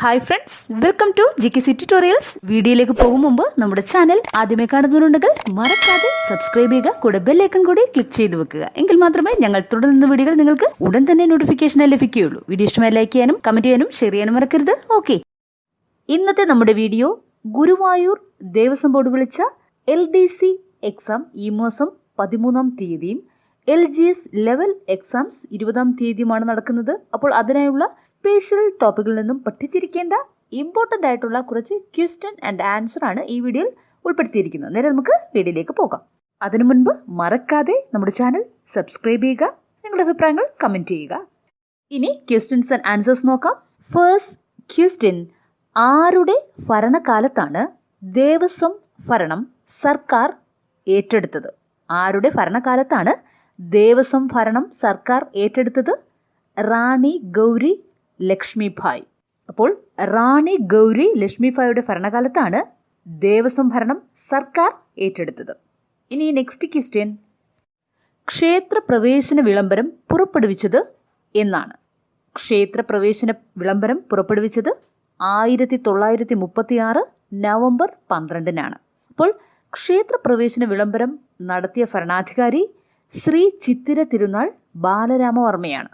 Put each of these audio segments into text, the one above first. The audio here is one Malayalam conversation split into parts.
Hi friends welcome to G K C tutorials വീഡിയോയിലേക്ക് പോകും മുമ്പ് നമ്മുടെ ചാനൽ ആദ്യമേ കാണുന്നവരുണ്ടെങ്കിൽ മറക്കാതെ സബ്സ്ക്രൈബ് ചെയ്യുക കൂടെ ബെല്ലൈക്കൺ കൂടി ക്ലിക്ക് ചെയ്ത് വെക്കുക. എങ്കിൽ മാത്രമേ ഞങ്ങൾ തുടർന്ന് വീഡിയോകൾ നിങ്ങൾക്ക് ഉടൻ തന്നെ നോട്ടിഫിക്കേഷൻ ലഭിക്കുകയുള്ളൂ. വീഡിയോ ഇഷ്ടമായി ലൈക്ക് ചെയ്യാനും കമന്റ് ചെയ്യാനും ഷെയർ ചെയ്യാനും മറക്കരുത്. ഓക്കെ ഇന്നത്തെ നമ്മുടെ വീഡിയോ ഗുരുവായൂർ ദേവസ്വം ബോർഡ് വിളിച്ച എൽ ഡി സി എക്സാം ഈ മാസം പതിമൂന്നാം തീയതിയും L G S level exams ഇരുപതാം തീയതിയുമാണ് നടക്കുന്നത്. അപ്പോൾ അതിനായുള്ള സ്പെഷ്യൽ ടോപ്പിക്കിൽ നിന്നും പഠിച്ചിരിക്കേണ്ട ഇമ്പോർട്ടന്റ് ആയിട്ടുള്ള കുറച്ച് ക്വസ്റ്റ്യൻ ആൻഡ് ആൻസർ ആണ് ഈ വീഡിയോയിൽ ഉൾപ്പെടുത്തിയിരിക്കുന്നത്. നേരെ നമുക്ക് വീഡിയോയിലേക്ക് പോകാം. അതിനു മുൻപ് മറക്കാതെ നമ്മുടെ ചാനൽ സബ്സ്ക്രൈബ് ചെയ്യുക നിങ്ങളുടെ അഭിപ്രായങ്ങൾ കമന്റ് ചെയ്യുക. ഇനി ക്വസ്റ്റ്യൻസ് ആൻഡ് ആൻസേഴ്സ് നോക്കാം. ഫേസ്റ്റ് ക്വസ്റ്റ്യൻ ആരുടെ ഭരണകാലത്താണ് ദേവസ്വം ഭരണം സർക്കാർ ഏറ്റെടുത്തത്? ആരുടെ ഭരണകാലത്താണ് ദേവസ്വം ഭരണം സർക്കാർ ഏറ്റെടുത്തത്? റാണി ഗൗരി ലക്ഷ്മിഭായ്. അപ്പോൾ റാണി ഗൗരി ലക്ഷ്മിഭായിയുടെ ഭരണകാലത്താണ് ദേവസ്വം ഭരണം സർക്കാർ ഏറ്റെടുത്തത്. ഇനി നെക്സ്റ്റ് ക്വസ്റ്റ്യൻ ക്ഷേത്രപ്രവേശന വിളംബരം പുറപ്പെടുവിച്ചത് എന്നാണ്. ക്ഷേത്രപ്രവേശന വിളംബരം പുറപ്പെടുവിച്ചത് ആയിരത്തി തൊള്ളായിരത്തി മുപ്പത്തി ആറ് നവംബർ പന്ത്രണ്ടിനാണ്. അപ്പോൾ ക്ഷേത്രപ്രവേശന വിളംബരം നടത്തിയ ഭരണാധികാരി ശ്രീ ചിത്തിര തിരുനാൾ ബാലരാമവർമ്മയാണ്.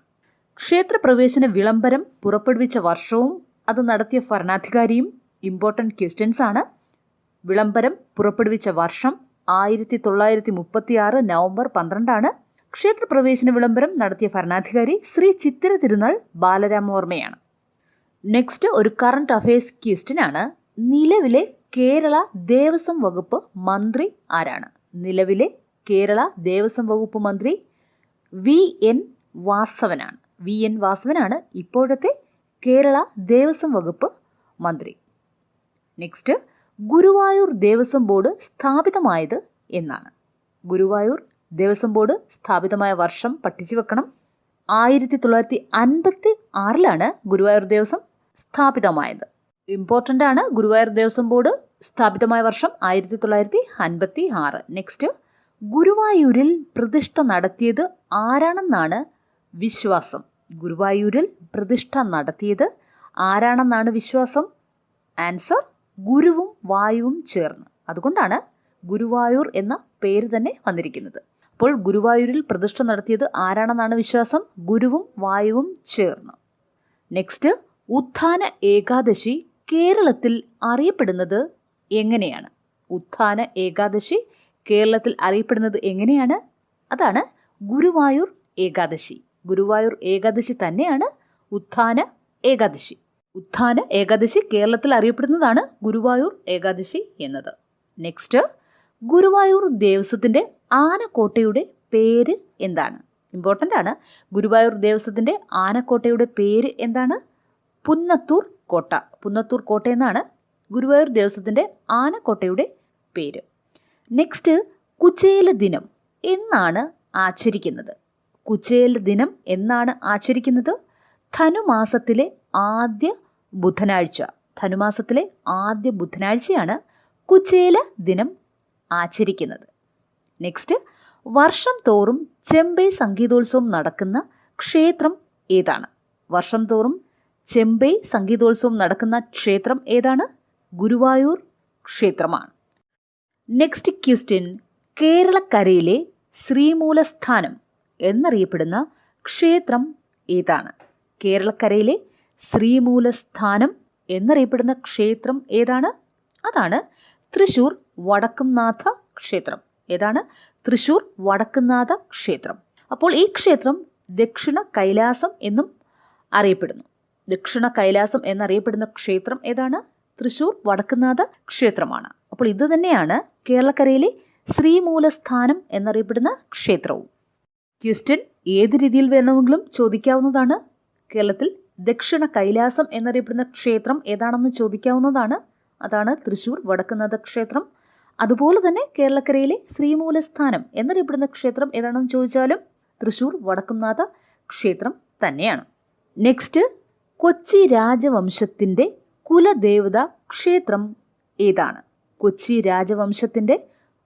ക്ഷേത്രപ്രവേശന വിളംബരം പുറപ്പെടുവിച്ച വർഷവും അത് നടത്തിയ ഭരണാധികാരിയും ഇമ്പോർട്ടന്റ് ക്വസ്റ്റ്യൻസ് ആണ്. വിളംബരം പുറപ്പെടുവിച്ച വർഷം ആയിരത്തി തൊള്ളായിരത്തി മുപ്പത്തി ആറ് നവംബർ പന്ത്രണ്ടാണ്. ക്ഷേത്രപ്രവേശന വിളംബരം നടത്തിയ ഭരണാധികാരി ശ്രീ ചിത്തിര തിരുനാൾ ബാലരാമവർമ്മയാണ്. നെക്സ്റ്റ് ഒരു കറണ്ട് അഫയേഴ്സ് ക്വസ്റ്റ്യനാണ് നിലവിലെ കേരള ദേവസ്വം വകുപ്പ് മന്ത്രി ആരാണ്? നിലവിലെ കേരള ദേവസ്വം വകുപ്പ് മന്ത്രി വി എൻ വാസവനാണ്. വി എൻ വാസവനാണ് ഇപ്പോഴത്തെ കേരള ദേവസ്വം വകുപ്പ് മന്ത്രി. നെക്സ്റ്റ് ഗുരുവായൂർ ദേവസ്വം ബോർഡ് സ്ഥാപിതമായത് എന്നാണ്. ഗുരുവായൂർ ദേവസ്വം ബോർഡ് സ്ഥാപിതമായ വർഷം പഠിച്ചു വെക്കണം. ആയിരത്തി തൊള്ളായിരത്തി അൻപത്തി ആറിലാണ് ഗുരുവായൂർ ദേവസ്വം സ്ഥാപിതമായത്. ഇമ്പോർട്ടന്റ് ആണ് ഗുരുവായൂർ ദേവസ്വം ബോർഡ് സ്ഥാപിതമായ വർഷം ആയിരത്തി തൊള്ളായിരത്തി അൻപത്തി ആറ് നെക്സ്റ്റ് ഗുരുവായൂരിൽ പ്രതിഷ്ഠ നടത്തിയത് ആരാണെന്നാണ് വിശ്വാസം? ഗുരുവായൂരിൽ പ്രതിഷ്ഠ നടത്തിയത് ആരാണെന്നാണ് വിശ്വാസം? ആൻസർ ഗുരുവും വായുവും ചേർന്ന്. അതുകൊണ്ടാണ് ഗുരുവായൂർ എന്ന പേര് തന്നെ വന്നിരിക്കുന്നത്. അപ്പോൾ ഗുരുവായൂരിൽ പ്രതിഷ്ഠ നടത്തിയത് ആരാണെന്നാണ് വിശ്വാസം? ഗുരുവും വായുവും ചേർന്ന്. നെക്സ്റ്റ് ഉത്ഥാന ഏകാദശി കേരളത്തിൽ അറിയപ്പെടുന്നത് എങ്ങനെയാണ്? ഉത്ഥാന ഏകാദശി കേരളത്തിൽ അറിയപ്പെടുന്നത് എങ്ങനെയാണ്? അതാണ് ഗുരുവായൂർ ഏകാദശി. ഗുരുവായൂർ ഏകാദശി തന്നെയാണ് ഉത്ഥാന ഏകാദശി. ഉത്ഥാന ഏകാദശി കേരളത്തിൽ അറിയപ്പെടുന്നതാണ് ഗുരുവായൂർ ഏകാദശി എന്നത്. നെക്സ്റ്റ് ഗുരുവായൂർ ദേവസ്വത്തിന്റെ ആനക്കോട്ടയുടെ പേര് എന്താണ്? ഇമ്പോർട്ടന്റ് ആണ്. ഗുരുവായൂർ ദേവസ്വത്തിന്റെ ആനക്കോട്ടയുടെ പേര് എന്താണ്? പുന്നത്തൂർ കോട്ട. പുന്നത്തൂർ കോട്ട എന്നാണ് ഗുരുവായൂർ ദേവസ്വത്തിന്റെ ആനക്കോട്ടയുടെ പേര്. നെക്സ്റ്റ് കുചേല ദിനം എന്നാണ് ആചരിക്കുന്നത്. കുചേല ദിനം എന്നാണ് ആചരിക്കുന്നത്. ധനുമാസത്തിലെ ആദ്യ ബുധനാഴ്ച. ധനുമാസത്തിലെ ആദ്യ ബുധനാഴ്ചയാണ് കുചേല ദിനം ആചരിക്കുന്നത്. നെക്സ്റ്റ് വർഷം തോറും ചെമ്പൈ സംഗീതോത്സവം നടക്കുന്ന ക്ഷേത്രം ഏതാണ്? വർഷം തോറും ചെമ്പൈ സംഗീതോത്സവം നടക്കുന്ന ക്ഷേത്രം ഏതാണ്? ഗുരുവായൂർ ക്ഷേത്രമാണ്. നെക്സ്റ്റ് ക്വസ്റ്റ്യൻ കേരളക്കരയിലെ ശ്രീമൂലസ്ഥാനം. എന്നറിയപ്പെടുന്ന ക്ഷേത്രം ഏതാണ്? കേരളക്കരയിലെ ശ്രീമൂലസ്ഥാനം എന്നറിയപ്പെടുന്ന ക്ഷേത്രം ഏതാണ്? അതാണ് തൃശൂർ വടക്കുംനാഥ ക്ഷേത്രം. ഏതാണ്? തൃശൂർ വടക്കുംനാഥ ക്ഷേത്രം. അപ്പോൾ ഈ ക്ഷേത്രം ദക്ഷിണ കൈലാസം എന്നും അറിയപ്പെടുന്നു. ദക്ഷിണ കൈലാസം എന്നറിയപ്പെടുന്ന ക്ഷേത്രം ഏതാണ്? തൃശൂർ വടക്കുംനാഥ ക്ഷേത്രമാണ്. അപ്പോൾ ഇത് തന്നെയാണ് കേരളക്കരയിലെ ശ്രീമൂലസ്ഥാനം എന്നറിയപ്പെടുന്ന ക്ഷേത്രവും. ക്വസ്റ്റ്യൻ ഏത് രീതിയിൽ വേണമെങ്കിലും ചോദിക്കാവുന്നതാണ്. കേരളത്തിൽ ദക്ഷിണ കൈലാസം എന്നറിയപ്പെടുന്ന ക്ഷേത്രം ഏതാണെന്ന് ചോദിക്കാവുന്നതാണ്. അതാണ് തൃശൂർ വടക്കുന്നാഥ ക്ഷേത്രം. അതുപോലെ തന്നെ കേരളക്കരയിലെ ശ്രീമൂലസ്ഥാനം എന്നറിയപ്പെടുന്ന ക്ഷേത്രം ഏതാണെന്ന് ചോദിച്ചാലും തൃശൂർ വടക്കുന്നാഥ ക്ഷേത്രം തന്നെയാണ്. നെക്സ്റ്റ് കൊച്ചി രാജവംശത്തിന്റെ കുലദേവത ക്ഷേത്രം ഏതാണ്? കൊച്ചി രാജവംശത്തിന്റെ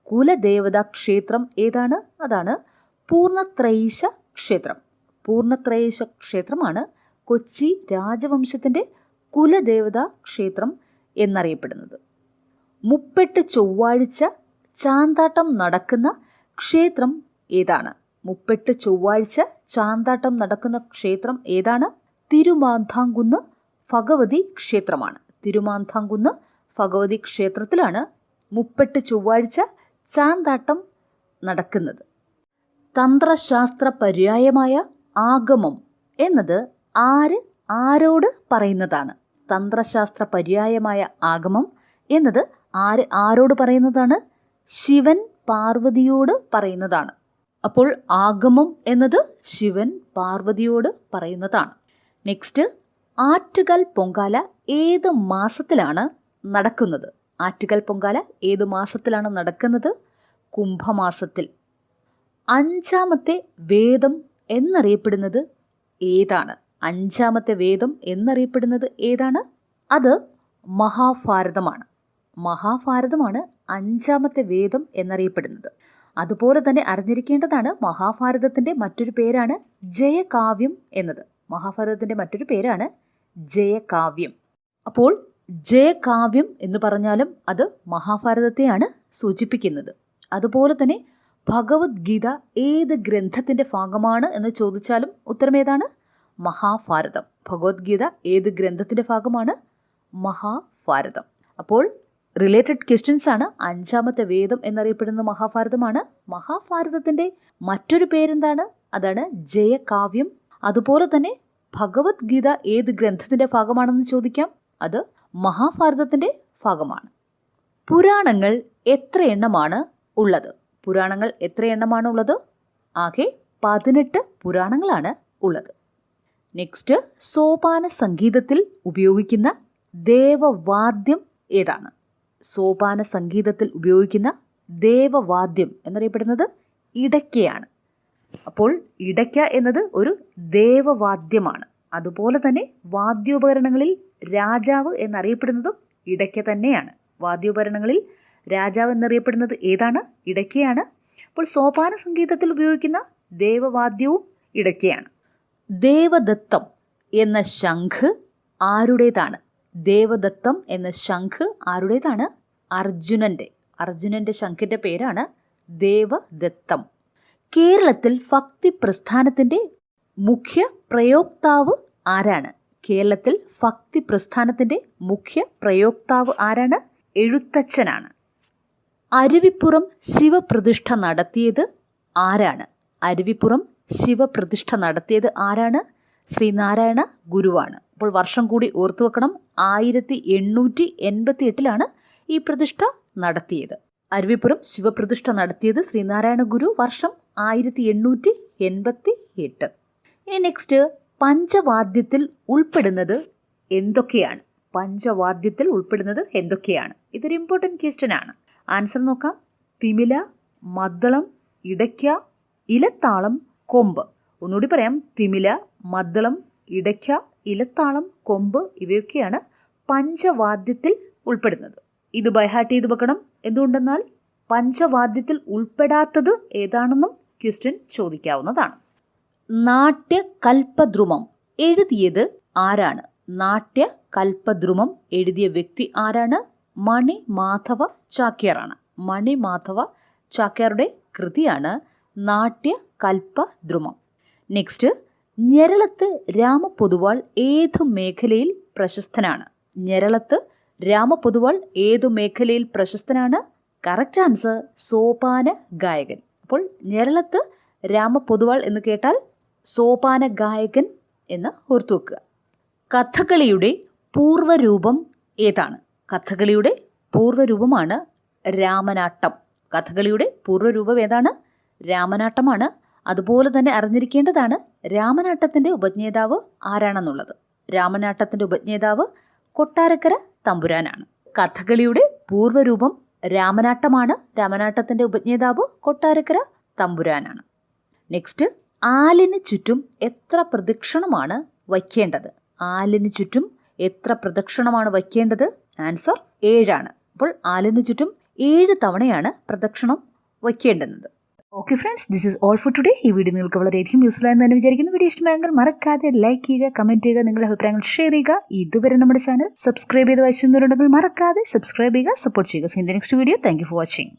കുലദേവത ക്ഷേത്രം ഏതാണ്? അതാണ് പൂർണത്രയീശ ക്ഷേത്രം പൂർണത്രയീശ ക്ഷേത്രമാണ് കൊച്ചി രാജവംശത്തിന്റെ കുലദേവതാ ക്ഷേത്രം എന്നറിയപ്പെടുന്നത്. മുപ്പെട്ട് ചൊവ്വാഴ്ച ചാന്താട്ടം നടക്കുന്ന ക്ഷേത്രം ഏതാണ്? മുപ്പെട്ട് ചൊവ്വാഴ്ച ചാന്താട്ടം നടക്കുന്ന ക്ഷേത്രം ഏതാണ്? തിരുമാന്താംകുന്ന് ഭഗവതി ക്ഷേത്രമാണ്. തിരുമാന്താംകുന്ന് ഭഗവതി ക്ഷേത്രത്തിലാണ് മുപ്പെട്ട് ചൊവ്വാഴ്ച ചാന്താട്ടം നടക്കുന്നത്. തന്ത്രശാസ്ത്ര പര്യായമായ ആഗമം എന്നത് ആര് ആരോട് പറയുന്നതാണ്? തന്ത്രശാസ്ത്ര പര്യായമായ ആഗമം എന്നത് ആര് ആരോട് പറയുന്നതാണ്? ശിവൻ പാർവതിയോട് പറയുന്നതാണ്. അപ്പോൾ ആഗമം എന്നത് ശിവൻ പാർവതിയോട് പറയുന്നതാണ്. നെക്സ്റ്റ് ആറ്റുകൽ പൊങ്കാല ഏത് മാസത്തിലാണ് നടക്കുന്നത്? ആറ്റുകൽ പൊങ്കാല ഏത് മാസത്തിലാണ് നടക്കുന്നത്? കുംഭമാസത്തിൽ. അഞ്ചാമത്തെ വേദം എന്നറിയപ്പെടുന്നത് ഏതാണ്? അഞ്ചാമത്തെ വേദം എന്നറിയപ്പെടുന്നത് ഏതാണ്? അത് മഹാഭാരതമാണ്. മഹാഭാരതമാണ് അഞ്ചാമത്തെ വേദം എന്നറിയപ്പെടുന്നത്. അതുപോലെ തന്നെ അറിഞ്ഞിരിക്കേണ്ടതാണ് മഹാഭാരതത്തിന്റെ മറ്റൊരു പേരാണ് ജയകാവ്യം എന്നത്. മഹാഭാരതത്തിന്റെ മറ്റൊരു പേരാണ് ജയകാവ്യം. അപ്പോൾ ജയകാവ്യം എന്ന് പറഞ്ഞാലും അത് മഹാഭാരതത്തെയാണ് സൂചിപ്പിക്കുന്നത്. അതുപോലെ തന്നെ ഭഗവത്ഗീത ഏത് ഗ്രന്ഥത്തിന്റെ ഭാഗമാണ് എന്ന് ചോദിച്ചാലും ഉത്തരം ഏതാണ്? മഹാഭാരതം. ഭഗവത്ഗീത ഏത് ഗ്രന്ഥത്തിന്റെ ഭാഗമാണ്? മഹാഭാരതം. അപ്പോൾ റിലേറ്റഡ് ക്വസ്റ്റ്യൻസ് ആണ്. അഞ്ചാമത്തെ വേദം എന്നറിയപ്പെടുന്ന മഹാഭാരതമാണ്. മഹാഭാരതത്തിന്റെ മറ്റൊരു പേരെന്താണ്? അതാണ് ജയകാവ്യം. അതുപോലെ തന്നെ ഭഗവത്ഗീത ഏത് ഗ്രന്ഥത്തിന്റെ ഭാഗമാണെന്ന് ചോദിക്കാം. അത് മഹാഭാരതത്തിന്റെ ഭാഗമാണ്. പുരാണങ്ങൾ എത്ര എണ്ണമാണ് ഉള്ളത്? പുരാണങ്ങൾ എത്ര എണ്ണമാണ് ഉള്ളത് ആകെ പതിനെട്ട് പുരാണങ്ങളാണ് ഉള്ളത്. നെക്സ്റ്റ് സോപാന സംഗീതത്തിൽ ഉപയോഗിക്കുന്ന ദേവവാദ്യം ഏതാണ്? സോപാന സംഗീതത്തിൽ ഉപയോഗിക്കുന്ന ദേവവാദ്യം എന്നറിയപ്പെടുന്നത് ഇടയ്ക്കയാണ്. അപ്പോൾ ഇടയ്ക്ക എന്നത് ഒരു ദേവവാദ്യമാണ്. അതുപോലെ തന്നെ വാദ്യോപകരണങ്ങളിൽ രാജാവ് എന്നറിയപ്പെടുന്നതും ഇടയ്ക്ക തന്നെയാണ്. വാദ്യോപകരണങ്ങളിൽ രാജാവ് എന്നറിയപ്പെടുന്നത് ഏതാണ്? ഇടയ്ക്കയാണ്. അപ്പോൾ സോപാന സംഗീതത്തിൽ ഉപയോഗിക്കുന്ന ദേവവാദ്യവും ഇടയ്ക്കയാണ്. ദേവദത്തം എന്ന ശംഖ് ആരുടേതാണ്? ദേവദത്തം എന്ന ശംഖ് ആരുടേതാണ്? അർജുനന്റെ അർജുനന്റെ ശംഖിന്റെ പേരാണ് ദേവദത്തം. കേരളത്തിൽ ഭക്തി പ്രസ്ഥാനത്തിന്റെ മുഖ്യ പ്രയോക്താവ് ആരാണ്? കേരളത്തിൽ ഭക്തി പ്രസ്ഥാനത്തിന്റെ മുഖ്യ പ്രയോക്താവ് ആരാണ്? എഴുത്തച്ഛനാണ്. അരുവിപ്പുറം ശിവപ്രതിഷ്ഠ നടത്തിയത് ആരാണ്? അരുവിപ്പുറം ശിവപ്രതിഷ്ഠ നടത്തിയത് ആരാണ്? ശ്രീനാരായണ ഗുരുവാണ്. അപ്പോൾ വർഷം കൂടി ഓർത്തു വെക്കണം. ആയിരത്തി എണ്ണൂറ്റി എൺപത്തി എട്ടിലാണ് ഈ പ്രതിഷ്ഠ നടത്തിയത്. അരുവിപ്പുറം ശിവപ്രതിഷ്ഠ നടത്തിയത് ശ്രീനാരായണ ഗുരു വർഷം ആയിരത്തി എണ്ണൂറ്റി എൺപത്തി എട്ട് ഇനി നെക്സ്റ്റ് പഞ്ചവാദ്യത്തിൽ ഉൾപ്പെടുന്നത് എന്തൊക്കെയാണ്? പഞ്ചവാദ്യത്തിൽ ഉൾപ്പെടുന്നത് എന്തൊക്കെയാണ്? ഇതൊരു ഇമ്പോർട്ടന്റ് ക്വസ്റ്റ്യൻ ആണ്. ആൻസർ നോക്കാം. തിമില മദ്ദളം ഇടയ്ക്ക ഇലത്താളം കൊമ്പ്. ഒന്നുകൂടി പറയാം. തിമില മദ്ദളം ഇടയ്ക്ക ഇലത്താളം കൊമ്പ് ഇവയൊക്കെയാണ് പഞ്ചവാദ്യത്തിൽ ഉൾപ്പെടുന്നത്. ഇത് ബൈഹാർട്ട് ചെയ്ത് വെക്കണം. എന്തുകൊണ്ടെന്നാൽ പഞ്ചവാദ്യത്തിൽ ഉൾപ്പെടാത്തത് ഏതാണെന്നും ക്വസ്റ്റ്യൻ ചോദിക്കാവുന്നതാണ്. നാട്യ കൽപദ്രുമം എഴുതിയത് ആരാണ്? നാട്യ കൽപദ്രുമം എഴുതിയ വ്യക്തി ആരാണ്? മണി മാധവ ചാക്യാറാണ്. മണി മാധവ ചാക്യാറുടെ കൃതിയാണ് നാട്യകൽപദ്രുമം നെക്സ്റ്റ് ഞെരളത്ത് രാമപൊതുവാൾ ഏതു മേഖലയിൽ പ്രശസ്തനാണ്? ഞെരളത്ത് രാമപൊതുവാൾ ഏതു മേഖലയിൽ പ്രശസ്തനാണ്? കറക്റ്റ് ആൻസർ സോപാന ഗായകൻ. അപ്പോൾ ഞെരളത്ത് രാമപൊതുവാൾ എന്ന് കേട്ടാൽ സോപാന ഗായകൻ എന്ന് ഓർത്തു വെക്കുക. കഥകളിയുടെ പൂർവരൂപം ഏതാണ്? കഥകളിയുടെ പൂർവരൂപമാണ് രാമനാട്ടം. കഥകളിയുടെ പൂർവരൂപം ഏതാണ്? രാമനാട്ടമാണ്. അതുപോലെ തന്നെ അറിഞ്ഞിരിക്കേണ്ടതാണ് രാമനാട്ടത്തിന്റെ ഉപജ്ഞേതാവ് ആരാണെന്നുള്ളത്. രാമനാട്ടത്തിന്റെ ഉപജ്ഞേതാവ് കൊട്ടാരക്കര തമ്പുരാനാണ്. കഥകളിയുടെ പൂർവരൂപം രാമനാട്ടമാണ്. രാമനാട്ടത്തിന്റെ ഉപജ്ഞേതാവ് കൊട്ടാരക്കര തമ്പുരാനാണ്. നെക്സ്റ്റ് ആലിന് ചുറ്റും എത്ര പ്രദക്ഷിണമാണ് വയ്ക്കേണ്ടത്? ആലിന് ചുറ്റും എത്ര പ്രദക്ഷിണമാണ് വയ്ക്കേണ്ടത്? ആൻസർ ഏഴാണ്. അപ്പോൾ ആലിന് ചുറ്റും ഏഴ് തവണയാണ് പ്രദക്ഷിണം വയ്ക്കേണ്ടുന്നത്. Okay friends this is all for today ഈ വീഡിയോ നിങ്ങൾക്ക് വളരെയധികം യൂസ്ഫുൾ ആയെന്ന് തന്നെ വിചാരിക്കുന്നു. വീഡിയോ ഇഷ്ടമായെങ്കിൽ മറക്കാതെ ലൈക്ക് ചെയ്യുക കമന്റ് ചെയ്യുക നിങ്ങളുടെ അഭിപ്രായങ്ങൾ ഷെയർ ചെയ്യുക. ഇതുവരെ നമ്മുടെ ചാനൽ സബ്സ്ക്രൈബ് ചെയ്ത് വായിച്ചിട്ടുണ്ടെങ്കിൽ മറക്കാതെ സബ്സ്ക്രൈബ് ചെയ്യുക സപ്പോർട്ട് ചെയ്യുക. Seen the next video thank you for watching